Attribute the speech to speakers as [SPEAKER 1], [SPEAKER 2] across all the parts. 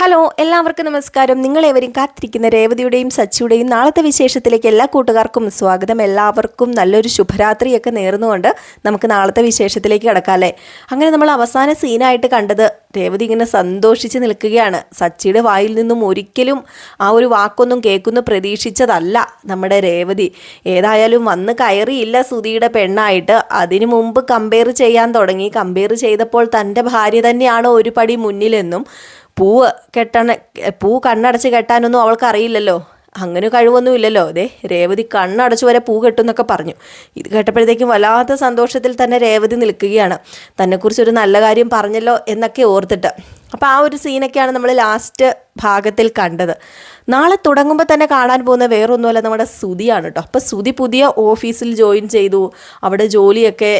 [SPEAKER 1] Hello എല്ലാവർക്കും നമസ്കാരം. നിങ്ങളേവരും കാത്തിരിക്കുന്ന രേവതിയുടെയും സച്ചിയുടെയും നാളത്തെ വിശേഷത്തിലേക്ക് എല്ലാ കൂട്ടുകാർക്കും സ്വാഗതം. എല്ലാവർക്കും നല്ലൊരു ശുഭരാത്രിയൊക്കെ നേർന്നുകൊണ്ട് നമുക്ക് നാളത്തെ വിശേഷത്തിലേക്ക് കിടക്കാമല്ലേ അങ്ങനെ നമ്മൾ അവസാന സീനായിട്ട് കണ്ടത് രേവതി ഇങ്ങനെ സന്തോഷിച്ച് നിൽക്കുകയാണ്. സച്ചിയുടെ വായിൽ നിന്നും ഒരിക്കലും ആ ഒരു വാക്കൊന്നും കേൾക്കുന്നു പ്രതീക്ഷിച്ചതല്ല നമ്മുടെ രേവതി. ഏതായാലും വന്ന് കയറിയില്ല സുധിയുടെ പെണ്ണായിട്ട്. അതിനു മുമ്പ് കമ്പയർ ചെയ്യാൻ തുടങ്ങി. കമ്പയർ ചെയ്തപ്പോൾ തന്റെ ഭാര്യ തന്നെയാണ് ഒരു പടി മുന്നിലെന്നും പൂവ് കെട്ടണ പൂ കണ്ണടച്ച് കെട്ടാനൊന്നും അവൾക്ക് അറിയില്ലല്ലോ. അങ്ങനെ കഴിവൊന്നും ഇല്ലല്ലോ അതെ രേവതി കണ്ണടച്ചു വരെ പൂ കെട്ടുന്നൊക്കെ പറഞ്ഞു. ഇത് കേട്ടപ്പോഴത്തേക്കും വല്ലാത്ത സന്തോഷത്തിൽ തന്നെ രേവതി നിൽക്കുകയാണ്. തന്നെക്കുറിച്ച് ഒരു നല്ല കാര്യം പറഞ്ഞല്ലോ എന്നൊക്കെ ഓർത്തിട്ട്. അപ്പോൾ ആ ഒരു സീനൊക്കെയാണ് നമ്മൾ ലാസ്റ്റ് ഭാഗത്തിൽ കണ്ടത്. നാളെ തുടങ്ങുമ്പോൾ തന്നെ കാണാൻ പോകുന്ന വേറൊന്നുമല്ല നമ്മുടെ സുതിയാണ് കേട്ടോ അപ്പോൾ സുതി പുതിയ ഓഫീസിൽ ജോയിൻ ചെയ്തു. അവിടെ ജോലിയൊക്കെ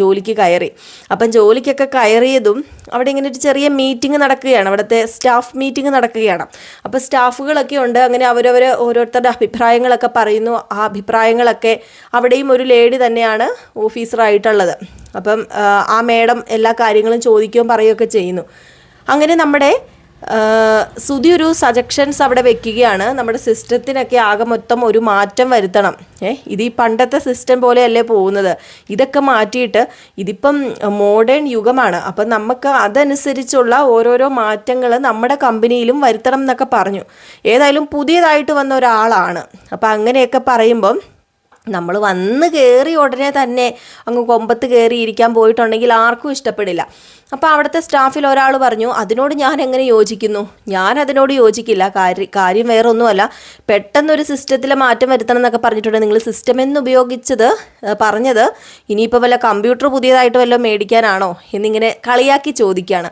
[SPEAKER 1] ജോലിക്ക് കയറി. അപ്പം ജോലിക്കൊക്കെ കയറിയതും അവിടെ ഇങ്ങനെ ഒരു ചെറിയ മീറ്റിംഗ് നടക്കുകയാണ്. അവിടുത്തെ സ്റ്റാഫ് മീറ്റിംഗ് നടക്കുകയാണ്. അപ്പോൾ സ്റ്റാഫുകളൊക്കെ ഉണ്ട്. അങ്ങനെ അവരവർ ഓരോരുത്തരുടെ അഭിപ്രായങ്ങളൊക്കെ പറയുന്നു. ആ അഭിപ്രായങ്ങളൊക്കെ അവിടെയും ഒരു ലേഡി തന്നെയാണ് ഓഫീസറായിട്ടുള്ളത്. അപ്പം ആ മേഡം എല്ലാ കാര്യങ്ങളും ചോദിക്കുകയും പറയുകയൊക്കെ ചെയ്യുന്നു. അങ്ങനെ നമ്മുടെ സുധി ഒരു സജഷൻസ് അവിടെ വെക്കുകയാണ്. നമ്മുടെ സിസ്റ്റത്തിനൊക്കെ ആകെ മൊത്തം ഒരു മാറ്റം വരുത്തണം. ഏ ഇത് ഈ പണ്ടത്തെ സിസ്റ്റം പോലെയല്ലേ പോകുന്നത്? ഇതൊക്കെ മാറ്റിയിട്ട് ഇതിപ്പം മോഡേൺ യുഗമാണ്. അപ്പം നമുക്ക് അതനുസരിച്ചുള്ള ഓരോരോ മാറ്റങ്ങൾ നമ്മുടെ കമ്പനിയിലും വരുത്തണം എന്നൊക്കെ പറഞ്ഞു. ഏതായാലും പുതിയതായിട്ട് വന്ന ഒരാളാണ്. അപ്പം അങ്ങനെയൊക്കെ പറയുമ്പം നമ്മൾ വന്ന് കയറി ഉടനെ തന്നെ അങ്ങ് കൊമ്പത്ത് കയറി ഇരിക്കാൻ പോയിട്ടുണ്ടെങ്കിൽ ആർക്കും ഇഷ്ടപ്പെടില്ല. അപ്പോൾ അവിടുത്തെ സ്റ്റാഫിൽ ഒരാൾ പറഞ്ഞു അതിനോട് ഞാൻ എങ്ങനെ യോജിക്കുന്നു? ഞാൻ അതിനോട് യോജിക്കില്ല. കാര്യം കാര്യം വേറെ ഒന്നുമല്ല പെട്ടെന്നൊരു സിസ്റ്റത്തിൽ മാറ്റം വരുത്തണം എന്നൊക്കെ പറഞ്ഞിട്ടുണ്ട്. നിങ്ങൾ സിസ്റ്റം എന്ന് ഉപയോഗിച്ചത് പറഞ്ഞത് ഇനിയിപ്പോൾ വല്ല കമ്പ്യൂട്ടർ പുതിയതായിട്ട് വല്ലതും മേടിക്കാനാണോ? എന്നിങ്ങനെ കളിയാക്കി ചോദിക്കുകയാണ്.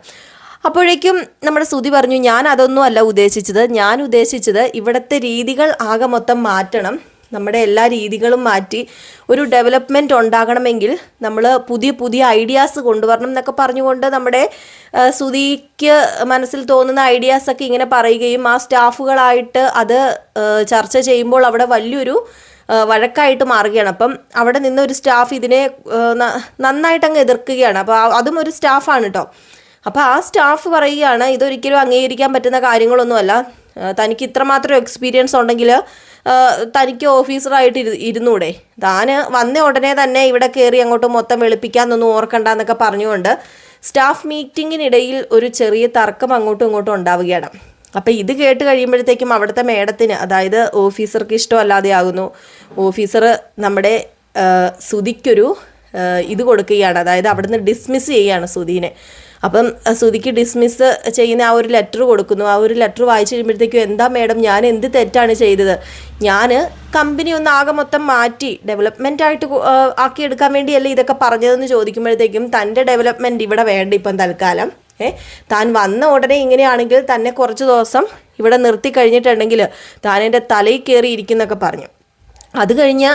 [SPEAKER 1] അപ്പോഴേക്കും നമ്മുടെ സുതി പറഞ്ഞു ഞാൻ അതൊന്നും അല്ല ഉദ്ദേശിച്ചത്. ഞാൻ ഉദ്ദേശിച്ചത് ഇവിടുത്തെ രീതികൾ ആകെ മൊത്തം മാറ്റണം. നമ്മുടെ എല്ലാ രീതികളും മാറ്റി ഒരു ഡെവലപ്മെന്റ് ഉണ്ടാകണമെങ്കിൽ നമ്മൾ പുതിയ പുതിയ ഐഡിയാസ് കൊണ്ടുവരണം എന്നൊക്കെ പറഞ്ഞുകൊണ്ട് നമ്മുടെ സുധിക്ക് മനസ്സിൽ തോന്നുന്ന ഐഡിയാസൊക്കെ ഇങ്ങനെ പറയുകയും ആ സ്റ്റാഫുകളായിട്ട് അത് ചർച്ച ചെയ്യുമ്പോൾ അവിടെ വലിയൊരു വഴക്കായിട്ട് മാറുകയാണ്. അപ്പം അവിടെ നിന്ന് ഒരു സ്റ്റാഫ് ഇതിനെ നന്നായിട്ട് അങ്ങ് എതിർക്കുകയാണ്. അപ്പോൾ അതും ഒരു സ്റ്റാഫാണ് കേട്ടോ അപ്പോൾ ആ സ്റ്റാഫ് പറയുകയാണ് ഇതൊരിക്കലും അംഗീകരിക്കാൻ പറ്റുന്ന കാര്യങ്ങളൊന്നുമല്ല. തനിക്ക് ഇത്രമാത്രം എക്സ്പീരിയൻസ് ഉണ്ടെങ്കിൽ തനിക്ക് ഓഫീസറായിട്ട് ഇരു ഇരുന്നൂടെ? താൻ വന്ന ഉടനെ തന്നെ ഇവിടെ കയറി അങ്ങോട്ട് മൊത്തം വെളുപ്പിക്കാന്നൊന്നും ഓർക്കണ്ട എന്നൊക്കെ പറഞ്ഞുകൊണ്ട് സ്റ്റാഫ് മീറ്റിങ്ങിനിടയിൽ ഒരു ചെറിയ തർക്കം അങ്ങോട്ടും ഇങ്ങോട്ടും ഉണ്ടാവുകയാണ്. അപ്പോൾ ഇത് കേട്ട് കഴിയുമ്പോഴത്തേക്കും അവിടുത്തെ മേഡത്തിന് അതായത് ഓഫീസർക്ക് ഇഷ്ടമല്ലാതെ ആകുന്നു. ഓഫീസർ നമ്മുടെ സുതിക്കൊരു ഇത് കൊടുക്കുകയാണ്. അതായത് അവിടുന്ന് ഡിസ്മിസ് ചെയ്യുകയാണ് സുധീനെ. അപ്പം ശ്രുതിക്ക് ഡിസ്മിസ് ചെയ്യുന്ന ആ ഒരു ലെറ്റർ കൊടുക്കുന്നു. ആ ഒരു ലെറ്റർ വായിച്ചു കഴിയുമ്പോഴത്തേക്കും എന്താ മേഡം ഞാൻ എന്ത് തെറ്റാണ് ചെയ്തത്? ഞാൻ കമ്പനി ഒന്ന് ആകെ മൊത്തം മാറ്റി ഡെവലപ്മെന്റ് ആയിട്ട് ആക്കിയെടുക്കാൻ വേണ്ടിയല്ലേ ഇതൊക്കെ പറഞ്ഞതെന്ന് ചോദിക്കുമ്പോഴത്തേക്കും തന്റെ ഡെവലപ്മെന്റ് ഇവിടെ വേണ്ട ഇപ്പം തൽക്കാലം. ഏ താൻ വന്ന ഉടനെ ഇങ്ങനെയാണെങ്കിൽ തന്നെ കുറച്ച് ദിവസം ഇവിടെ നിർത്തി കഴിഞ്ഞിട്ടുണ്ടെങ്കിൽ താൻ എന്റെ തലയിൽ കയറി ഇരിക്കുന്നൊക്കെ പറഞ്ഞു. അത് കഴിഞ്ഞ്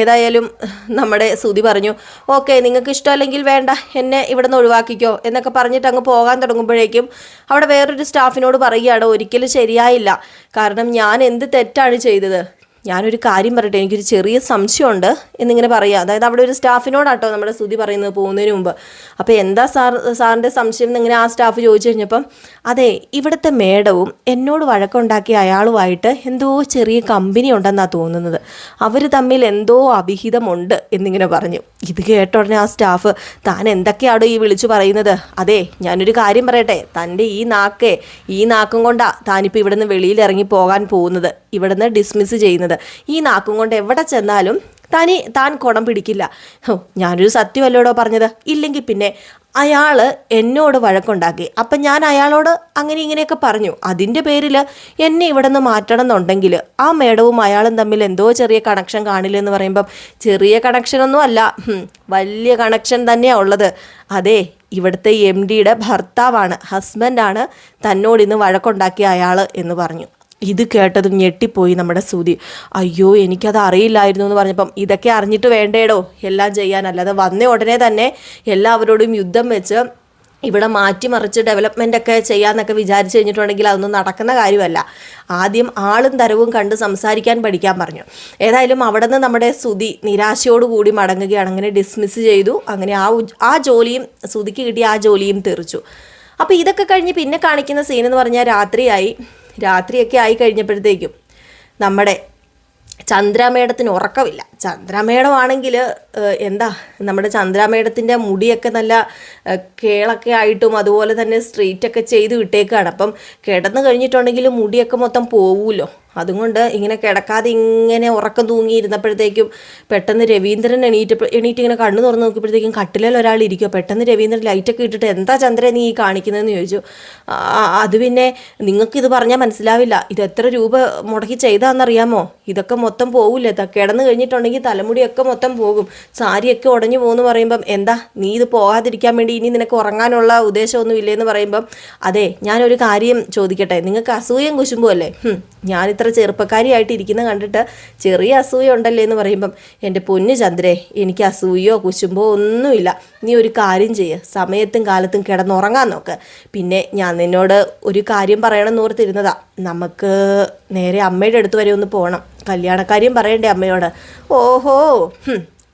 [SPEAKER 1] ഏതായാലും നമ്മുടെ സുതി പറഞ്ഞു ഓക്കെ നിങ്ങൾക്ക് ഇഷ്ടമല്ലെങ്കിൽ വേണ്ട എന്നെ ഇവിടെ നിന്ന് ഒഴിവാക്കിക്കോ എന്നൊക്കെ പറഞ്ഞിട്ട് അങ്ങ് പോകാൻ തുടങ്ങുമ്പോഴേക്കും അവിടെ വേറൊരു സ്റ്റാഫിനോട് പറയുകയാണ് ഒരിക്കലും ശരിയായില്ല. കാരണം ഞാൻ എന്ത് തെറ്റാണ് ചെയ്തത്? ഞാനൊരു കാര്യം പറയട്ടെ എനിക്കൊരു ചെറിയ സംശയമുണ്ട് എന്നിങ്ങനെ പറയുക അതായത് അവിടെ ഒരു സ്റ്റാഫിനോടാട്ടോ നമ്മുടെ സ്തുതി പറയുന്നത് പോകുന്നതിന് മുമ്പ്. അപ്പോൾ എന്താ സാർ സാറിന്റെ സംശയം എന്നിങ്ങനെ ആ സ്റ്റാഫ് ചോദിച്ചു കഴിഞ്ഞപ്പം അതെ ഇവിടുത്തെ മേഡവും എന്നോട് വഴക്കുണ്ടാക്കിയ അയാളുമായിട്ട് എന്തോ ചെറിയ കമ്പനി ഉണ്ടെന്നാണ് തോന്നുന്നത്. അവർ തമ്മിൽ എന്തോ അവിഹിതമുണ്ട് എന്നിങ്ങനെ പറഞ്ഞു. ഇത് കേട്ട ഉടനെ ആ സ്റ്റാഫ് താൻ എന്തൊക്കെയാണോ ഈ വിളിച്ചു പറയുന്നത്? അതെ ഞാനൊരു കാര്യം പറയട്ടെ. തന്റെ ഈ നാക്കേ ഈ നാക്കും കൊണ്ടാണ് താനിപ്പോൾ ഇവിടുന്ന് വെളിയിൽ ഇറങ്ങി പോകാൻ പോകുന്നത്. ഇവിടുന്ന് ഡിസ്മിസ് ചെയ്യുന്നത്. ഈ നാക്കും കൊണ്ട് എവിടെ ചെന്നാലും തനി താൻ കുടം പിടിക്കില്ല. ഓ ഞാനൊരു സത്യമല്ലോടോ പറഞ്ഞത്? ഇല്ലെങ്കിൽ പിന്നെ അയാൾ എന്നോട് വഴക്കുണ്ടാക്കി. അപ്പം ഞാൻ അയാളോട് അങ്ങനെ ഇങ്ങനെയൊക്കെ പറഞ്ഞു. അതിന്റെ പേരിൽ എന്നെ ഇവിടെ നിന്ന് മാറ്റണം എന്നുണ്ടെങ്കിൽ ആ മേഡവും അയാളും തമ്മിൽ എന്തോ ചെറിയ കണക്ഷൻ കാണില്ലെന്ന് പറയുമ്പം ചെറിയ കണക്ഷനൊന്നും അല്ല. വലിയ കണക്ഷൻ തന്നെയാണ് ഉള്ളത്. അതെ ഇവിടുത്തെ എം ഡിയുടെ ഭർത്താവാണ് ഹസ്ബൻഡാണ് തന്നോട് ഇന്ന് വഴക്കുണ്ടാക്കിയ അയാൾ എന്ന് പറഞ്ഞു. ഇത് കേട്ടതും ഞെട്ടിപ്പോയി നമ്മുടെ സൂതി അയ്യോ എനിക്കത് അറിയില്ലായിരുന്നു എന്ന് പറഞ്ഞപ്പം ഇതൊക്കെ അറിഞ്ഞിട്ട് വേണ്ടേടോ എല്ലാം ചെയ്യാൻ. അല്ലാതെ വന്ന ഉടനെ തന്നെ എല്ലാവരോടും യുദ്ധം വെച്ച് ഇവിടെ മാറ്റിമറിച്ച് ഡെവലപ്മെന്റ് ഒക്കെ ചെയ്യാമെന്നൊക്കെ വിചാരിച്ചു കഴിഞ്ഞിട്ടുണ്ടെങ്കിൽ അതൊന്നും നടക്കുന്ന കാര്യമല്ല. ആദ്യം ആളും തരവും കണ്ട് സംസാരിക്കാൻ പഠിക്കാൻ പറഞ്ഞു. ഏതായാലും അവിടെ നിന്ന് നമ്മുടെ സുതി നിരാശയോടുകൂടി മടങ്ങുകയാണ്. അങ്ങനെ ഡിസ്മിസ് ചെയ്തു. അങ്ങനെ ആ ആ ജോലിയും സുതിക്ക് കിട്ടിയ ആ ജോലിയും തെറിച്ചു. അപ്പോൾ ഇതൊക്കെ കഴിഞ്ഞ് പിന്നെ കാണിക്കുന്ന സീൻ എന്ന് പറഞ്ഞാൽ രാത്രിയായി. രാത്രിയൊക്കെ ആയി കഴിഞ്ഞപ്പോഴത്തേക്കും നമ്മുടെ ചന്ദ്രാമേടത്തിന് ഉറക്കമില്ല. ചന്ദ്രാമേടമാണെങ്കിൽ എന്താ നമ്മുടെ ചന്ദ്രാമേടത്തിന്റെ മുടിയൊക്കെ നല്ല കേളൊക്കെ ആയിട്ടും അതുപോലെ തന്നെ സ്ട്രെയിറ്റൊക്കെ ചെയ്ത് വിട്ടേക്കാണ് അപ്പം കിടന്നു കഴിഞ്ഞിട്ടുണ്ടെങ്കിൽ മുടിയൊക്കെ മൊത്തം പോവുമല്ലോ അതുകൊണ്ട് ഇങ്ങനെ കിടക്കാതെ ഇങ്ങനെ ഉറക്കം തൂങ്ങിയിരുന്നപ്പോഴത്തേക്കും പെട്ടെന്ന് രവീന്ദ്രൻ എണീറ്റപ്പോൾ എണീറ്റ് ഇങ്ങനെ കണ്ണു തുറന്ന് നോക്കിയപ്പോഴത്തേക്കും കട്ടിലിൽ ഒരാൾ ഇരിക്കുക പെട്ടെന്ന് രവീന്ദ്രൻ ലൈറ്റൊക്കെ ഇട്ടിട്ട് എന്താ ചന്ദ്രൻ നീ ഈ കാണിക്കുന്നതെന്ന് ചോദിച്ചു. "ആ, അത് പിന്നെ നിങ്ങൾക്ക് ഇത് പറഞ്ഞാൽ മനസ്സിലാവില്ല. ഇത് എത്ര രൂപ മുടക്കി ചെയ്താന്നറിയാമോ? ഇതൊക്കെ മൊത്തം പോകില്ല കിടന്നു കഴിഞ്ഞിട്ടുണ്ടെങ്കിൽ തലമുടിയൊക്കെ മൊത്തം പോകും. സാരിയൊക്കെ ഉടഞ്ഞു പോകുമെന്ന് പറയുമ്പം എന്താ നീ ഇത് പോകാതിരിക്കാൻ വേണ്ടി ഇനി നിനക്ക് ഉറങ്ങാനുള്ള ഉദ്ദേശമൊന്നും എന്ന് പറയുമ്പം അതെ ഞാനൊരു കാര്യം ചോദിക്കട്ടെ. നിങ്ങൾക്ക് അസൂയം കുശുമ്പോ അല്ലേ? ഹും, ഞാൻ ഇത്ര ചെറുപ്പക്കാരിയായിട്ട് ഇരിക്കുന്ന കണ്ടിട്ട് ചെറിയ അസൂയ ഉണ്ടല്ലേ എന്ന് പറയുമ്പം എന്റെ പൊന്നു ചന്ദ്രേ എനിക്ക് അസൂയോ കുശുമ്പോ ഒന്നുമില്ല. നീ ഒരു കാര്യം ചെയ്യ്. സമയത്തും കാലത്തും കിടന്നുറങ്ങാൻ നോക്ക്. പിന്നെ ഞാൻ നിന്നോട് ഒരു കാര്യം പറയണമെന്ന് ഓർത്തിരുന്നതാ. നമുക്ക് നേരെ അമ്മയുടെ അടുത്ത് വരെ ഒന്ന് പോകണം കല്യാണക്കാര്യം പറയണ്ടേ അമ്മയോട്? ഓഹോ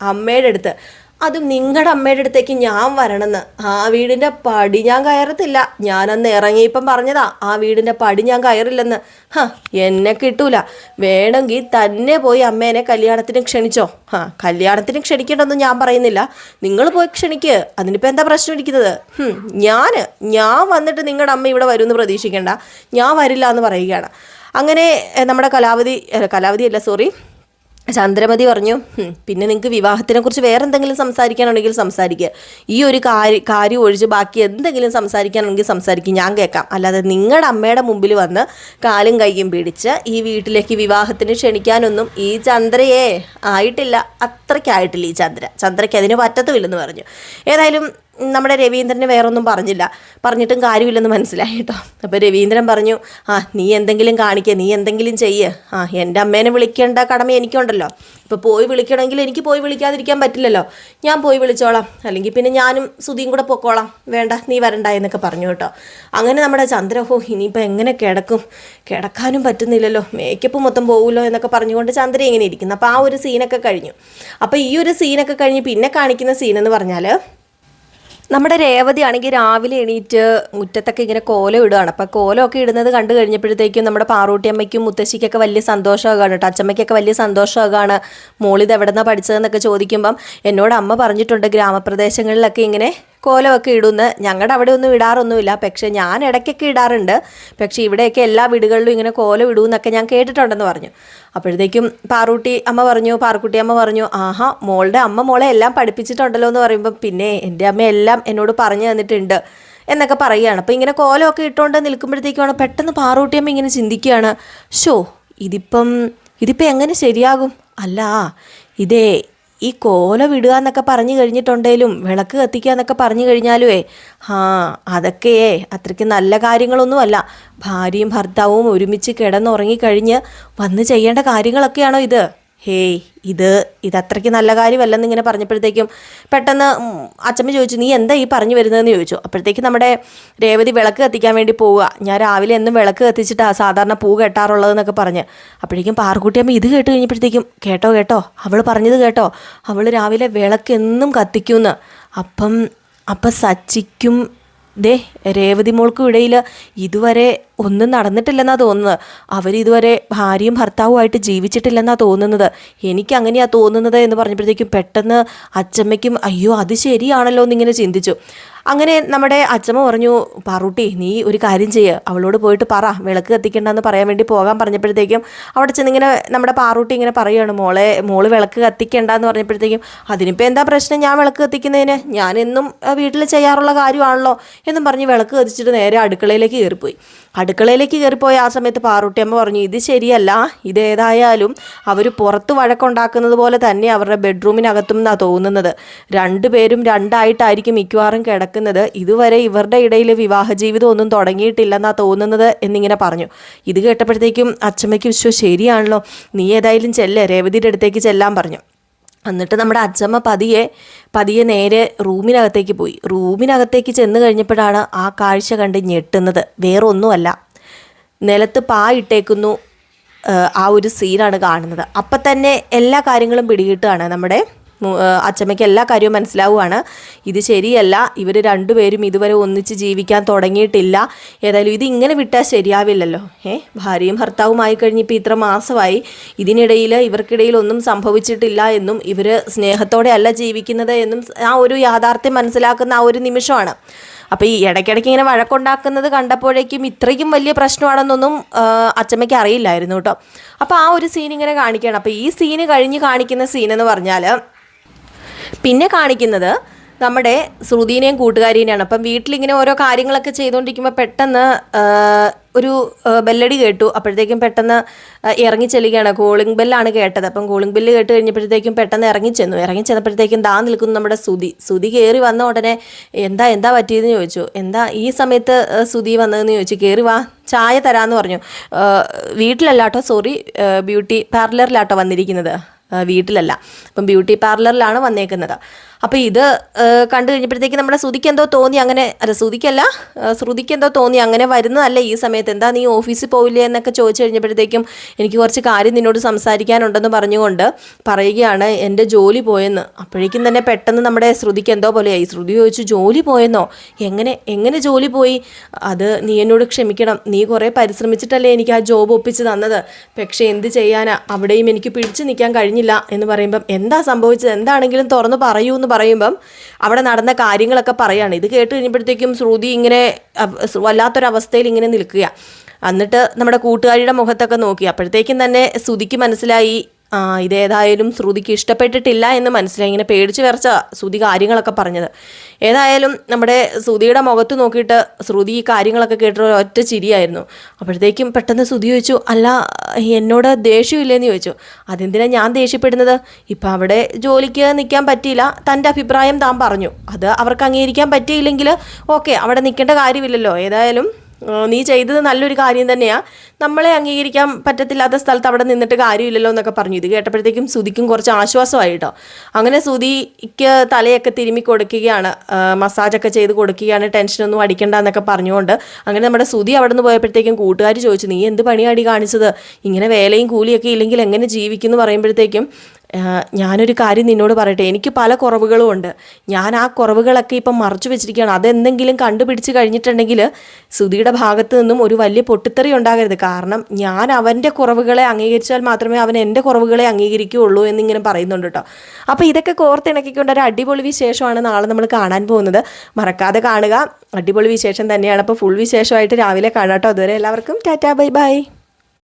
[SPEAKER 1] അമ്മയുടെ അടുത്ത്. അതും നിങ്ങളുടെ അമ്മയുടെ അടുത്തേക്ക് ഞാൻ വരണമെന്ന് ആ വീടിന്റെ പടി ഞാൻ കയറത്തില്ല. ഞാനന്ന് ഇറങ്ങിയപ്പം പറഞ്ഞതാ ആ വീടിന്റെ പടി ഞാൻ കയറില്ലെന്ന്. ഹ എന്നെ കിട്ടൂല. വേണമെങ്കിൽ തന്നെ പോയി അമ്മേനെ കല്യാണത്തിന് ക്ഷണിച്ചോ. ആ കല്യാണത്തിന് ക്ഷണിക്കേണ്ടെന്ന് ഞാൻ പറയുന്നില്ല. നിങ്ങൾ പോയി ക്ഷണിക്ക്. അതിനിപ്പോൾ എന്താ പ്രശ്നം ഇരിക്കുന്നത്? ഞാൻ ഞാൻ വന്നിട്ട് നിങ്ങളുടെ അമ്മ ഇവിടെ വരുമെന്ന് പ്രതീക്ഷിക്കേണ്ട. ഞാൻ വരില്ല എന്ന് പറയുകയാണ്. അങ്ങനെ നമ്മുടെ കലാവധി കലാവതി അല്ല സോറി. ചന്ദ്രമതി പറഞ്ഞു പിന്നെ നിങ്ങൾക്ക് വിവാഹത്തിനെ കുറിച്ച് വേറെ എന്തെങ്കിലും സംസാരിക്കാനുണ്ടെങ്കിൽ സംസാരിക്കുക ഈ ഒരു കാര്യ കാര്യം ഒഴിച്ച് ബാക്കി എന്തെങ്കിലും സംസാരിക്കാനുണ്ടെങ്കിൽ സംസാരിക്കും ഞാൻ കേൾക്കാം. അല്ലാതെ നിങ്ങളുടെ അമ്മയുടെ മുമ്പിൽ വന്ന് കാലും കൈയും പിടിച്ച് ഈ വീട്ടിലേക്ക് വിവാഹത്തിന് ക്ഷണിക്കാനൊന്നും ഈ ചന്ദ്രയെ ആയിട്ടില്ല. അത്രയ്ക്കായിട്ടില്ല ഈ ചന്ദ്ര. ചന്ദ്രയ്ക്ക് അതിന് പറ്റത്തുമില്ലെന്ന് പറഞ്ഞു. ഏതായാലും നമ്മുടെ രവീന്ദ്രന് വേറൊന്നും പറഞ്ഞില്ല. പറഞ്ഞിട്ടും കാര്യമില്ലെന്ന് മനസ്സിലായി കേട്ടോ. അപ്പോൾ രവീന്ദ്രൻ പറഞ്ഞു ആ നീ എന്തെങ്കിലും കാണിക്കുക നീ എന്തെങ്കിലും ചെയ്യ്. ആ എന്റെ അമ്മേനെ വിളിക്കേണ്ട കടമ എനിക്കുണ്ടല്ലോ. ഇപ്പോൾ പോയി വിളിക്കണമെങ്കിൽ എനിക്ക് പോയി വിളിക്കാതിരിക്കാൻ പറ്റില്ലല്ലോ. ഞാൻ പോയി വിളിച്ചോളാം. അല്ലെങ്കിൽ പിന്നെ ഞാനും സുധിയും കൂടെ പൊക്കോളാം. വേണ്ട നീ വരണ്ട എന്നൊക്കെ പറഞ്ഞു കേട്ടോ. അങ്ങനെ നമ്മുടെ ചന്ദ്രഹോ ഇനിയിപ്പോൾ എങ്ങനെ കിടക്കും? കിടക്കാനും പറ്റുന്നില്ലല്ലോ. മേക്കപ്പ് മൊത്തം പോകുമല്ലോ എന്നൊക്കെ പറഞ്ഞുകൊണ്ട് ചന്ദ്ര ഇങ്ങനെ ഇരിക്കുന്നു. അപ്പോൾ ആ ഒരു സീനൊക്കെ കഴിഞ്ഞു. അപ്പോൾ ഈ ഒരു സീനൊക്കെ കഴിഞ്ഞ് പിന്നെ കാണിക്കുന്ന സീനെന്ന് പറഞ്ഞാൽ നമ്മുടെ രേവതി ആണെങ്കിൽ രാവിലെ എണീറ്റ് മുറ്റത്തൊക്കെ ഇങ്ങനെ കോലം ഇടുകയാണ്. അപ്പം കോലമൊക്കെ ഇടുന്നത് കണ്ടു കഴിഞ്ഞപ്പോഴത്തേക്കും നമ്മുടെ പാറൂട്ടിയമ്മയ്ക്കും മുത്തശ്ശിക്കൊക്കെ വലിയ സന്തോഷമാകാണ് കേട്ടോ. അച്ചമ്മയ്ക്കൊക്കെ വലിയ സന്തോഷമാകാണ്. മോളിത് എവിടെ നിന്നാണ് പഠിച്ചതെന്നൊക്കെ ചോദിക്കുമ്പം എന്നോട് അമ്മ പറഞ്ഞിട്ടുണ്ട് ഗ്രാമപ്രദേശങ്ങളിലൊക്കെ ഇങ്ങനെ കോലമൊക്കെ ഇടുന്ന്. ഞങ്ങളുടെ അവിടെ ഒന്നും ഇടാറൊന്നുമില്ല. പക്ഷേ ഞാൻ ഇടയ്ക്കൊക്കെ ഇടാറുണ്ട്. പക്ഷേ ഇവിടെയൊക്കെ എല്ലാ വീടുകളിലും ഇങ്ങനെ കോലം ഇടുമെന്നൊക്കെ ഞാൻ കേട്ടിട്ടുണ്ടെന്ന് പറഞ്ഞു. അപ്പോഴത്തേക്കും പാറൂട്ടി അമ്മ പറഞ്ഞു പാറക്കുട്ടി അമ്മ പറഞ്ഞു ആഹാ മോളുടെ അമ്മ മോളെ എല്ലാം പഠിപ്പിച്ചിട്ടുണ്ടല്ലോ എന്ന് പറയുമ്പോൾ പിന്നെ എന്റെ അമ്മ എല്ലാം എന്നോട് പറഞ്ഞു തന്നിട്ടുണ്ട് എന്നൊക്കെ പറയുകയാണ്. അപ്പോൾ ഇങ്ങനെ കോലമൊക്കെ ഇട്ടുകൊണ്ട് നിൽക്കുമ്പോഴത്തേക്കുമാണ് പെട്ടെന്ന് പാറൂട്ടിയമ്മ ഇങ്ങനെ ചിന്തിക്കുകയാണ്. ഷോ ഇതിപ്പം ഇതിപ്പം എങ്ങനെ ശരിയാകും? അല്ല ഇതേ ഈ കോല വിടുക എന്നൊക്കെ പറഞ്ഞു കഴിഞ്ഞിട്ടുണ്ടെങ്കിലും വിളക്ക് കത്തിക്കുക എന്നൊക്കെ പറഞ്ഞു കഴിഞ്ഞാലുവേ ആ അതൊക്കെയേ അത്രയ്ക്ക് നല്ല കാര്യങ്ങളൊന്നുമല്ല. ഭാര്യയും ഭർത്താവും ഒരുമിച്ച് കിടന്നുറങ്ങിക്കഴിഞ്ഞ് വന്ന് ചെയ്യേണ്ട കാര്യങ്ങളൊക്കെയാണോ ഇത്? ഹേയ് ഇത് ഇതത്രയ്ക്ക് നല്ല കാര്യമല്ലെന്ന് ഇങ്ങനെ പറഞ്ഞപ്പോഴത്തേക്കും പെട്ടെന്ന് അച്ഛമ്മ ചോദിച്ചു നീ എന്താ ഈ പറഞ്ഞു വരുന്നതെന്ന് ചോദിച്ചു. അപ്പോഴത്തേക്കും നമ്മുടെ രേവതി വിളക്ക് കത്തിക്കാൻ വേണ്ടി പോവുക. ഞാൻ രാവിലെ എന്നും വിളക്ക് കത്തിച്ചിട്ടാണ് സാധാരണ പൂ കെട്ടാറുള്ളതെന്നൊക്കെ പറഞ്ഞ്. അപ്പോഴേക്കും പാർക്കുട്ടിയമ്മ ഇത് കേട്ട് കഴിഞ്ഞപ്പോഴത്തേക്കും കേട്ടോ കേട്ടോ അവൾ പറഞ്ഞത് കേട്ടോ അവൾ രാവിലെ വിളക്ക് എന്നും കത്തിക്കുമെന്ന് അപ്പം അപ്പം സച്ചിക്കും ദേ രേവതി മോൾക്കും ഇടയിൽ ഇതുവരെ ഒന്നും നടന്നിട്ടില്ലെന്നാ തോന്നുന്നത്. അവരിതുവരെ ഭാര്യയും ഭർത്താവുമായിട്ട് ജീവിച്ചിട്ടില്ലെന്നാ തോന്നുന്നത്. എനിക്ക് അങ്ങനെയാ തോന്നുന്നത് എന്ന് പറഞ്ഞപ്പോഴത്തേക്കും പെട്ടെന്ന് അച്ചമ്മയ്ക്കും അയ്യോ അത് ശരിയാണല്ലോ എന്നിങ്ങനെ ചിന്തിച്ചു. അങ്ങനെ നമ്മുടെ അച്ഛമ്മ പറഞ്ഞു പാറൂട്ടി നീ ഒരു കാര്യം ചെയ്യ്. അവളോട് പോയിട്ട് പറ. വിളക്ക് കത്തിക്കണ്ടെന്ന് പറയാൻ വേണ്ടി പോകാൻ പറഞ്ഞപ്പോഴത്തേക്കും അവിടെ ചെന്നിങ്ങനെ നമ്മുടെ പാറൂട്ടി ഇങ്ങനെ പറയുകയാണ് മോളെ മോൾ വിളക്ക് കത്തിക്കണ്ടെന്ന് പറഞ്ഞപ്പോഴത്തേക്കും അതിനിപ്പോൾ എന്താ പ്രശ്നം? ഞാൻ വിളക്ക് കത്തിക്കുന്നതിന്? ഞാൻ എന്നും വീട്ടിൽ ചെയ്യാറുള്ള കാര്യമാണല്ലോ എന്നും പറഞ്ഞ് വിളക്ക് കത്തിച്ചിട്ട് നേരെ അടുക്കളയിലേക്ക് കയറിപ്പോയി. അടുക്കളയിലേക്ക് കയറിപ്പോയ ആ സമയത്ത് പാറൂട്ടിയമ്മ പറഞ്ഞു ഇത് ശരിയല്ല. ഇതേതായാലും അവർ പുറത്ത് വഴക്കുണ്ടാക്കുന്നത് പോലെ തന്നെ അവരുടെ ബെഡ്റൂമിനകത്തും എന്നാണ് തോന്നുന്നത്. രണ്ടുപേരും രണ്ടായിട്ടായിരിക്കും മിക്കവാറും കിടക്കുന്നത്. ഇതുവരെ ഇവരുടെ ഇടയിൽ വിവാഹ ജീവിതം ഒന്നും തുടങ്ങിയിട്ടില്ലെന്നാ തോന്നുന്നത് എന്നിങ്ങനെ പറഞ്ഞു. ഇത് കേട്ടപ്പോഴത്തേക്കും അച്ഛമ്മയ്ക്ക് വിശ്വ ശരിയാണല്ലോ. നീ ഏതായാലും ചെല്ലേ. രേവതിയുടെ അടുത്തേക്ക് ചെല്ലാൻ പറഞ്ഞു. എന്നിട്ട് നമ്മുടെ അച്ഛമ്മ പതിയെ പതിയെ നേരെ റൂമിനകത്തേക്ക് പോയി. റൂമിനകത്തേക്ക് ചെന്ന് കഴിഞ്ഞപ്പോഴാണ് ആ കാഴ്ച കണ്ട് ഞെട്ടുന്നത്. വേറൊന്നുമല്ല. നിലത്ത് പാ ഇട്ടേക്കുന്നു ആ, ഒരു സീനാണ് കാണുന്നത്. അപ്പം തന്നെ എല്ലാ കാര്യങ്ങളും പിടികിട്ടുകയാണ് നമ്മുടെ അച്ചമ്മയ്ക്ക് എല്ലാ കാര്യവും മനസ്സിലാവുകയാണ് ഇത് ശരിയല്ല. ഇവർ രണ്ടുപേരും ഇതുവരെ ഒന്നിച്ച് ജീവിക്കാൻ തുടങ്ങിയിട്ടില്ല. ഏതായാലും ഇത് ഇങ്ങനെ വിട്ടാൽ ശരിയാവില്ലല്ലോ. ഏ ഭാര്യയും ഭർത്താവുമായി കഴിഞ്ഞിപ്പോൾ ഇത്ര മാസമായി. ഇതിനിടയിൽ ഇവർക്കിടയിൽ ഒന്നും സംഭവിച്ചിട്ടില്ല എന്നും ഇവർ സ്നേഹത്തോടെ അല്ല ജീവിക്കുന്നത് എന്നും ആ ഒരു യാഥാർത്ഥ്യം മനസ്സിലാക്കുന്ന ആ ഒരു നിമിഷമാണ്. അപ്പോൾ ഈ ഇടയ്ക്കിടയ്ക്ക് ഇങ്ങനെ വഴക്കുണ്ടാക്കുന്നത് കണ്ടപ്പോഴേക്കും ഇത്രയും വലിയ പ്രശ്നമാണെന്നൊന്നും അച്ചമ്മയ്ക്ക് അറിയില്ലായിരുന്നു കേട്ടോ. അപ്പോൾ ആ ഒരു സീൻ ഇങ്ങനെ കാണിക്കുകയാണ്. അപ്പോൾ ഈ സീന് കഴിഞ്ഞ് കാണിക്കുന്ന സീനെന്ന് പറഞ്ഞാൽ പിന്നെ കാണിക്കുന്നത് നമ്മുടെ ശ്രുതിനെയും കൂട്ടുകാരിനെയാണ്. അപ്പം വീട്ടിലിങ്ങനെ ഓരോ കാര്യങ്ങളൊക്കെ ചെയ്തുകൊണ്ടിരിക്കുമ്പോൾ പെട്ടെന്ന് ഒരു ബെല്ലടി കേട്ടു. അപ്പോഴത്തേക്കും പെട്ടെന്ന് ഇറങ്ങി ചെല്ലുകയാണ്. കോളിംഗ് ബെല്ലാണ് കേട്ടത്. അപ്പം കോളിംഗ് ബെല്ല് കേട്ട് കഴിഞ്ഞപ്പോഴത്തേക്കും പെട്ടെന്ന് ഇറങ്ങി ചെന്നു. ഇറങ്ങി ചെന്നപ്പോഴത്തേക്കും ദാ നിൽക്കുന്നു നമ്മുടെ സുതി സുതി കയറി വന്ന ഉടനെ എന്താ എന്താ പറ്റിയതെന്ന് ചോദിച്ചു. എന്താ ഈ സമയത്ത് സുതി വന്നതെന്ന് ചോദിച്ചു. കയറി വാ ചായ തരാമെന്ന് പറഞ്ഞു. വീട്ടിലല്ലാട്ടോ സോറി ബ്യൂട്ടി പാർലറിലാട്ടോ വന്നിരിക്കുന്നത്. വീട്ടിലല്ല. അപ്പം ബ്യൂട്ടി പാർലറിലാണ് വന്നേക്കുന്നത്. അപ്പോൾ ഇത് കണ്ടു കഴിഞ്ഞപ്പോഴത്തേക്ക് നമ്മുടെ ശ്രുതിക്ക് എന്തോ തോന്നി അങ്ങനെ അല്ല ശ്രുതിക്കല്ല ശ്രുതിക്കെന്തോ തോന്നി അങ്ങനെ വരുന്നതല്ല ഈ സമയത്ത്. എന്താ നീ ഓഫീസിൽ പോവില്ലേ എന്നൊക്കെ ചോദിച്ചു കഴിഞ്ഞപ്പോഴത്തേക്കും എനിക്ക് കുറച്ച് കാര്യം നിന്നോട് സംസാരിക്കാനുണ്ടെന്ന് പറഞ്ഞുകൊണ്ട് പറയുകയാണ് എന്റെ ജോലി പോയെന്ന്. അപ്പോഴേക്കും തന്നെ പെട്ടെന്ന് നമ്മുടെ ശ്രുതിക്ക് എന്തോ പോലെയായി. ശ്രുതി ചോദിച്ചു ജോലി പോയെന്നോ? എങ്ങനെ എങ്ങനെ ജോലി പോയി? അത് നീ എന്നോട് ക്ഷമിക്കണം. നീ കുറേ പരിശ്രമിച്ചിട്ടല്ലേ എനിക്ക് ആ ജോബ് ഒപ്പിച്ച് തന്നത്. പക്ഷേ എന്ത് ചെയ്യാനാ? അവിടെയും എനിക്ക് പിടിച്ചു നിൽക്കാൻ കഴിഞ്ഞില്ല. എന്ന് പറയുമ്പം എന്താ സംഭവിച്ചത്? എന്താണെങ്കിലും തുറന്ന് പറയൂ എന്ന് പറയുമ്പം അവിടെ നടന്ന കാര്യങ്ങളൊക്കെ പറയാണ്. ഇത് കേട്ട് കഴിഞ്ഞപ്പോഴത്തേക്കും ശ്രുതി ഇങ്ങനെ വല്ലാത്തൊരവസ്ഥയിൽ ഇങ്ങനെ നിൽക്കുക. എന്നിട്ട് നമ്മുടെ കൂട്ടുകാരിയുടെ മുഖത്തൊക്കെ നോക്കി. അപ്പോഴത്തേക്കും തന്നെ ശ്രുതിക്ക് മനസ്സിലായി ആ ഇതേതായാലും ശ്രുതിക്ക് ഇഷ്ടപ്പെട്ടിട്ടില്ല എന്ന് മനസ്സിലായി. ഇങ്ങനെ പേടിച്ച് വിറച്ച ശ്രുതി കാര്യങ്ങളൊക്കെ പറഞ്ഞത്. ഏതായാലും നമ്മുടെ ശ്രുതിയുടെ മുഖത്ത് നോക്കിയിട്ട് ശ്രുതി ഈ കാര്യങ്ങളൊക്കെ കേട്ടിട്ട് ഒറ്റ ചിരിയായിരുന്നു. അപ്പോഴത്തേക്കും പെട്ടെന്ന് ശ്രുതി ചോദിച്ചു അല്ല എന്നോട് ദേഷ്യമില്ലെന്ന് ചോദിച്ചു. അതെന്തിനാണ് ഞാൻ ദേഷ്യപ്പെടുന്നത്? ഇപ്പം അവിടെ ജോലിക്ക് നിൽക്കാൻ പറ്റിയില്ല. തന്റെ അഭിപ്രായം താൻ പറഞ്ഞു. അത് അവർക്ക് അംഗീകരിക്കാൻ പറ്റിയില്ലെങ്കിൽ ഓക്കെ അവിടെ നിൽക്കേണ്ട കാര്യമില്ലല്ലോ. ഏതായാലും നീ ചെയ്തത് നല്ലൊരു കാര്യം തന്നെയാണ് നമ്മളെ അംഗീകരിക്കാൻ പറ്റത്തില്ലാത്ത സ്ഥലത്ത് അവിടെ നിന്നിട്ട് കാര്യമില്ലല്ലോ എന്നൊക്കെ പറഞ്ഞു. ഇത് കേട്ടപ്പോഴത്തേക്കും സുതിക്കും കുറച്ച് ആശ്വാസമായി കേട്ടോ അങ്ങനെ സുതിക്ക് തലയൊക്കെ തിരുമ്മി കൊടുക്കുകയാണ്. മസാജൊക്കെ ചെയ്ത് കൊടുക്കുകയാണ്. ടെൻഷനൊന്നും അടിക്കണ്ട എന്നൊക്കെ പറഞ്ഞുകൊണ്ട്. അങ്ങനെ നമ്മുടെ സുതി അവിടെ നിന്ന് പോയപ്പോഴത്തേക്കും കൂട്ടുകാർ ചോദിച്ചു നീ എന്ത് പണിയാടി കാണിച്ചത്? ഇങ്ങനെ വേലയും കൂലിയൊക്കെ ഇല്ലെങ്കിൽ എങ്ങനെ ജീവിക്കും എന്ന് പറയുമ്പോഴത്തേക്കും ഞാനൊരു കാര്യം നിന്നോട് പറയട്ടെ. എനിക്ക് പല കുറവുകളും ഉണ്ട്. ഞാൻ ആ കുറവുകളൊക്കെ ഇപ്പം മറച്ചു വെച്ചിരിക്കുകയാണ്. അതെന്തെങ്കിലും കണ്ടുപിടിച്ച് കഴിഞ്ഞിട്ടുണ്ടെങ്കിൽ സുധിയുടെ ഭാഗത്തു നിന്നും ഒരു വലിയ പൊട്ടിത്തെറി ഉണ്ടാകരുത്. കാരണം ഞാൻ അവന്റെ കുറവുകളെ അംഗീകരിച്ചാൽ മാത്രമേ അവൻ എന്റെ കുറവുകളെ അംഗീകരിക്കുകയുള്ളൂ എന്നിങ്ങനെ പറയുന്നുണ്ട് കേട്ടോ. അപ്പോൾ ഇതൊക്കെ കോർത്തിണക്കിക്കൊണ്ട് ഒരു അടിപൊളി വിശേഷമാണ് നാളെ നമ്മൾ കാണാൻ പോകുന്നത്. മറക്കാതെ കാണുക. അടിപൊളി വിശേഷം തന്നെയാണ്. അപ്പോൾ ഫുൾ വിശേഷമായിട്ട് രാവിലെ കാണാം കേട്ടോ. അതുവരെ എല്ലാവർക്കും ടാറ്റാ ബൈ ബൈ.